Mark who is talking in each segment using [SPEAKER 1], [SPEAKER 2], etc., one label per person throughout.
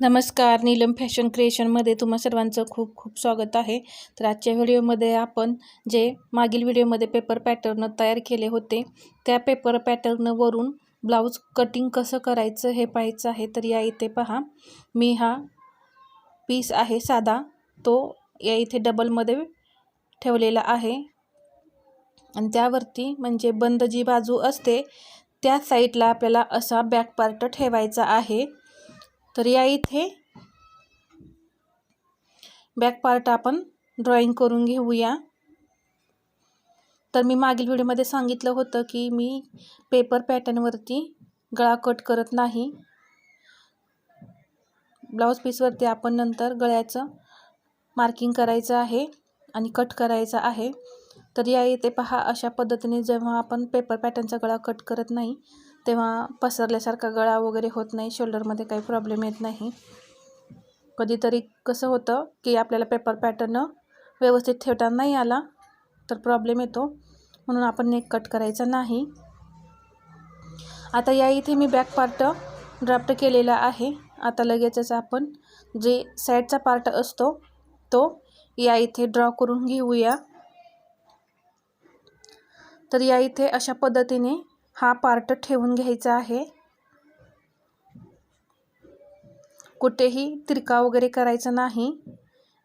[SPEAKER 1] नमस्कार नीलम फॅशन क्रिएशनमध्ये तुम्हा सर्वांचं खूप खूप स्वागत आहे. तर आजच्या व्हिडिओमध्ये आपण जे मागील व्हिडिओमध्ये पेपर पॅटर्न तयार केले होते त्या पेपर पॅटर्नवरून ब्लाऊज कटिंग कसं करायचं हे पाहायचं आहे. तर या इथे पहा मी हा पीस आहे साधा तो या इथे डबलमध्ये ठेवलेला आहे. आणि त्यावरती म्हणजे बंद जी बाजू असते त्या साईडला आपल्याला असा बॅक पार्ट ठेवायचा आहे. तर या इथे बॅक पार्ट आपण ड्रॉइंग करून घेऊया. तर मी मागील व्हिडिओमध्ये सांगितलं होतं की मी पेपर पॅटर्नवरती गळा कट करत नाही. ब्लाऊज पीसवरती आपण नंतर गळ्याचं मार्किंग करायचं आहे आणि कट करायचं आहे. तर या इथे पहा अशा पद्धतीने जेव्हा आपण पेपर पॅटर्नचा गळा कट करत नाही तेव्हा पसरल्यासारखा गळा वगैरे होत नाही शोल्डरमध्ये काही प्रॉब्लेम येत नाही. कधीतरी कसं होतं की आपल्याला पेपर पॅटर्न व्यवस्थित ठेवता नाही आला तर प्रॉब्लेम येतो. म्हणून आपण नेक कट करायचा नाही. आता या इथे मी बॅक पार्ट ड्राफ्ट केलेला आहे. आता लगेचच आपण जे साईडचा पार्ट असतो तो या इथे ड्रॉ करून घेऊया. तर या इथे अशा पद्धतीने हा पार्ट ठेवून घ्यायचा आहे. कुठेही तिरका वगैरे करायचा नाही.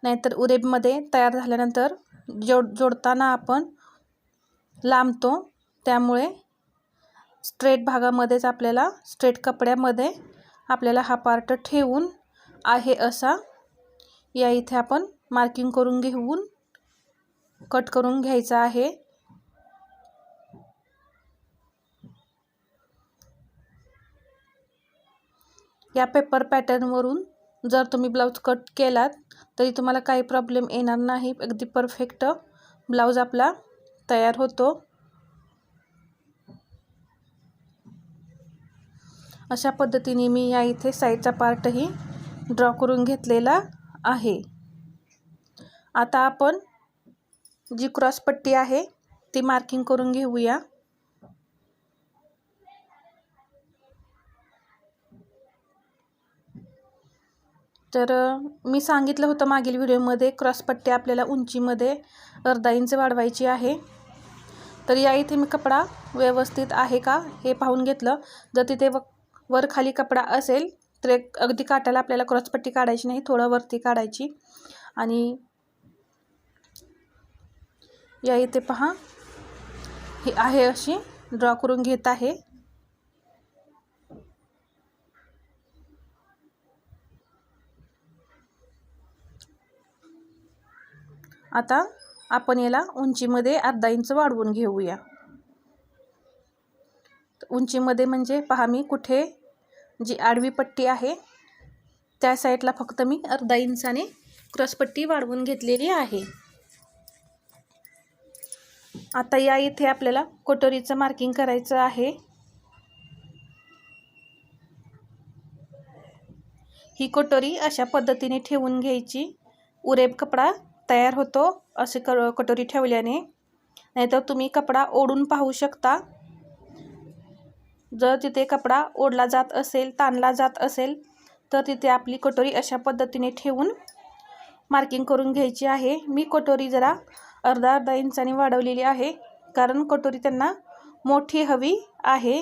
[SPEAKER 1] नाहीतर उरेबमध्ये तयार झाल्यानंतर जोड जोडताना आपण लांबतो. त्यामुळे स्ट्रेट भागामध्येच आपल्याला स्ट्रेट कपड्यामध्ये आपल्याला हा पार्ट ठेवून आहे असा. या इथे आपण मार्किंग करून घेऊन कट करून घ्यायचा आहे. या पेपर पॅटर्नवरून जर तुम्ही ब्लाऊज कट केलात तरी तुम्हाला काही प्रॉब्लेम येणार नाही. अगदी परफेक्ट ब्लाऊज आपला तयार होतो. अशा पद्धतीने मी या इथे साईडचा पार्टही ड्रॉ करून घेतलेला आहे. आता आपण जी क्रॉसपट्टी आहे ती मार्किंग करून घेऊया. तर मी सांगितलं होतं मागील व्हिडिओमध्ये क्रॉसपट्टी आपल्याला उंचीमध्ये अर्धा इंच वाढवायची आहे. तर या इथे मी कपडा व्यवस्थित आहे का हे पाहून घेतलं. जर तिथे व वर खाली कपडा असेल तर एक अगदी काटायला आपल्याला क्रॉसपट्टी काढायची नाही थोडं वरती काढायची. आणि या इथे पहा ही आहे अशी ड्रॉ करून घेत आहे. आता आपण याला उंचीमध्ये अर्धा इंच वाढवून घेऊया. उंचीमध्ये म्हणजे पहा मी कुठे जी आडवी पट्टी आहे त्या साईडला फक्त मी अर्धा इंचाने क्रॉसपट्टी वाढवून घेतलेली आहे. आता या इथे आपल्याला कोटोरीचं मार्किंग करायचं आहे. ही कोटोरी अशा पद्धतीने ठेवून घ्यायची. उरेब कपडा तयार होतो असे क कटोरी ठेवल्याने. नाहीतर तुम्ही कपडा ओढून पाहू शकता. जर तिथे कपडा ओढला जात असेल ताणला जात असेल तर तिथे आपली कटोरी अशा पद्धतीने ठेवून मार्किंग करून घ्यायची आहे. मी कटोरी जरा अर्धा अर्धा इंचाने वाढवलेली आहे कारण कटोरी त्यांना मोठी हवी आहे.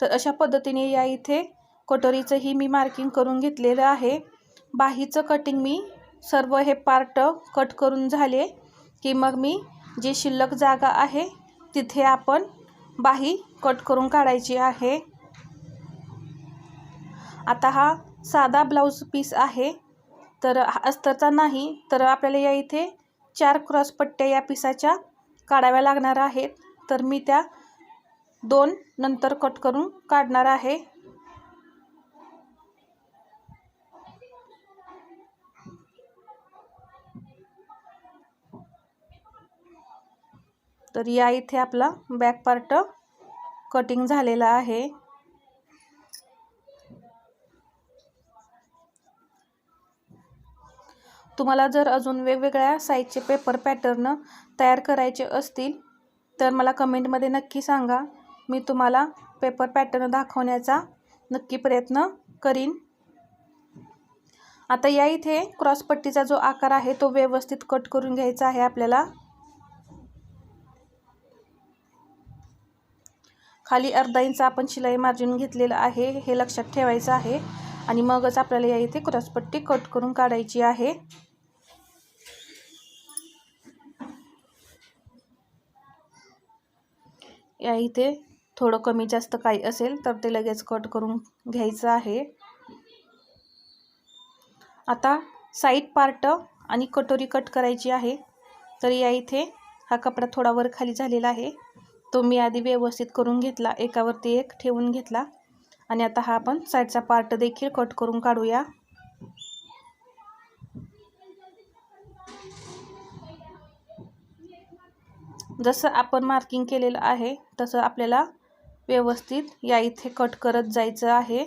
[SPEAKER 1] तर अशा पद्धतीने या इथे कटोरीचंही मी मार्किंग करून घेतलेलं आहे. बाहीचं कटिंग मी सर्व हे पार्ट कट करून झाले की मग मी जी शिल्लक जागा आहे तिथे आपण बाही कट करून काढायची आहे. आता हा साधा ब्लाऊज पीस आहे. तर अस्तरचा नाही तर आपल्याला या इथे चार क्रॉस पट्ट्या या पिसाच्या काढाव्या लागणार आहेत. तर मी त्या दोन नंतर कट करून काढणार आहे. तर या इथे आपला बॅक पार्ट कटिंग झालेला आहे. तुम्हाला जर अजून वेगवेगळ्या साईजचे पेपर पॅटर्न तयार करायचे असतील तर मला कमेंटमध्ये नक्की सांगा. मी तुम्हाला पेपर पॅटर्न दाखवण्याचा नक्की प्रयत्न करीन. आता या इथे क्रॉसपट्टीचा जो आकार आहे तो व्यवस्थित कट करून घ्यायचा आहे आपल्याला. खाली अर्धा इंच आपण शिलाई मार्जिन घेतलेलं आहे हे लक्षात ठेवायचं आहे. आणि मगच आपल्याला या इथे क्रॉसपट्टी कट करून काढायची आहे. या इथे थोडं कमी जास्त काही असेल तर ते लगेच कट करून घ्यायचं आहे. आता साईड पार्ट आणि कटोरी कट करायची आहे. तर या इथे हा कपडा थोडा वर खाली झालेला आहे. तो मी आधी व्यवस्थित करून घेतला एकावरती एक ठेवून घेतला. आणि आता हा आपण साईडचा पार्ट देखील कट करून काढूया. जसं आपण मार्किंग केलेलं आहे तसं आपल्याला व्यवस्थित या इथे कट करत जायचं आहे.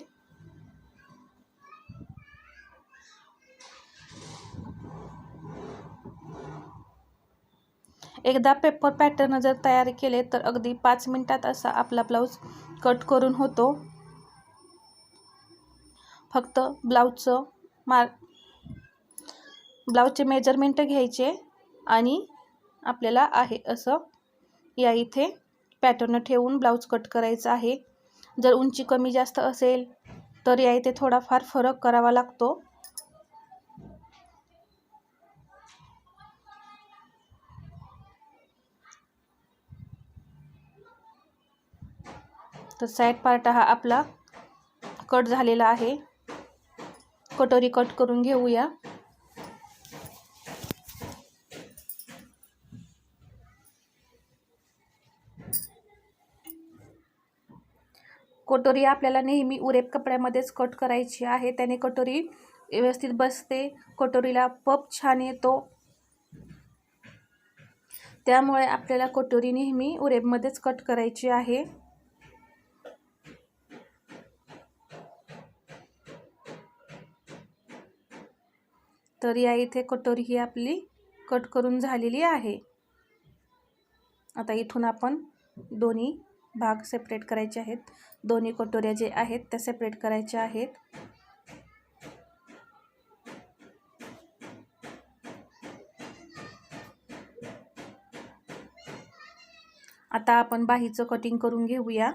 [SPEAKER 1] एकदा पेपर पॅटर्न जर तयार केले तर अगदी पाच मिनटात असा आपला ब्लाऊज कट करून होतो. फक्त ब्लाऊजचं मार ब्लाऊजचे मेजरमेंट घ्यायचे आणि आपल्याला आहे असं या इथे पॅटर्न ठेवून ब्लाऊज कट करायचं आहे. जर उंची कमी जास्त असेल तर या इथे थोडाफार फरक करावा लागतो. तर साईड पार्ट हा आपला कट झालेला आहे. कटोरी कट करून घेऊया. कटोरी आपल्याला नेहमी उरेप कपड्यामध्येच कट करायची आहे. त्याने कटोरी व्यवस्थित बसते. कटोरीला पप छान येतो. त्यामुळे आपल्याला कटोरी नेहमी उरेपमध्येच कट करायची आहे. तर या इथे कटोरी ही आपली कट करून झालेली आहे. आता इथून आपण दोन्ही भाग सेपरेट करायचे आहेत. दोन्ही कटोऱ्या जे आहेत त्या सेपरेट करायच्या आहेत. आता आपण बाहीचं कटिंग करून घेऊया.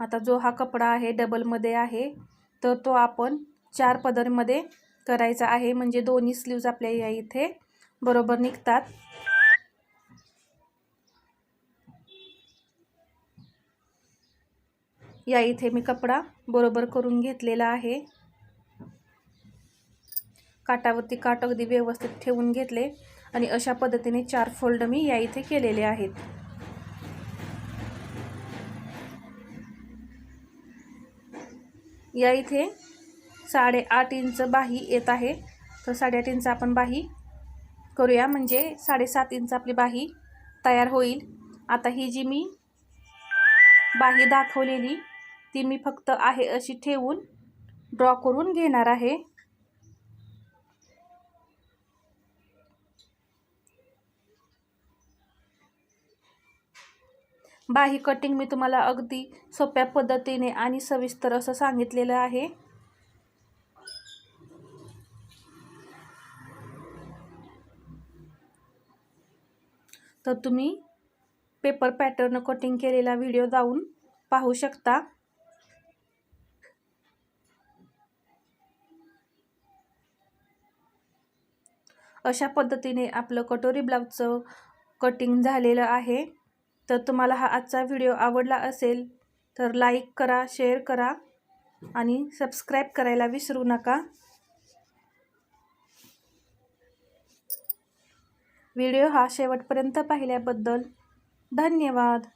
[SPEAKER 1] आता जो हा कपडा आहे डबलमध्ये आहे तर तो आपण चार पदरमध्ये करायचा आहे. म्हणजे दोन्ही स्लीव्ज आपल्या या इथे बरोबर निघतात. या इथे मी कपडा बरोबर करून घेतलेला आहे. काटावरती काट अगदी व्यवस्थित ठेवून घेतले आणि अशा पद्धतीने चार फोल्ड मी या इथे केलेले आहेत. या इथे साडेआठ इंच बाही येत आहे. तर साडेआठ इंच आपण बाही करूया. म्हणजे साडेसात इंच आपली बाही तयार होईल. आता ही जी मी बाही दाखवलेली ती मी फक्त आहे अशी ठेवून ड्रॉ करून घेणार आहे. बाही कटिंग मी तुम्हाला अगदी सोप्या पद्धतीने आणि सविस्तर असं सांगितलेलं आहे. तर तुम्ही पेपर पॅटर्न कटिंग केलेला व्हिडिओ जाऊन पाहू शकता. अशा पद्धतीने आपलं कटोरी ब्लाऊजचं कटिंग झालेलं आहे. तर तुम्हाला हा आजचा व्हिडिओ आवडला असेल तर लाईक करा शेअर करा आणि सबस्क्राईब करायला विसरू नका. व्हिडिओ हा शेवटपर्यंत पाहिल्याबद्दल धन्यवाद.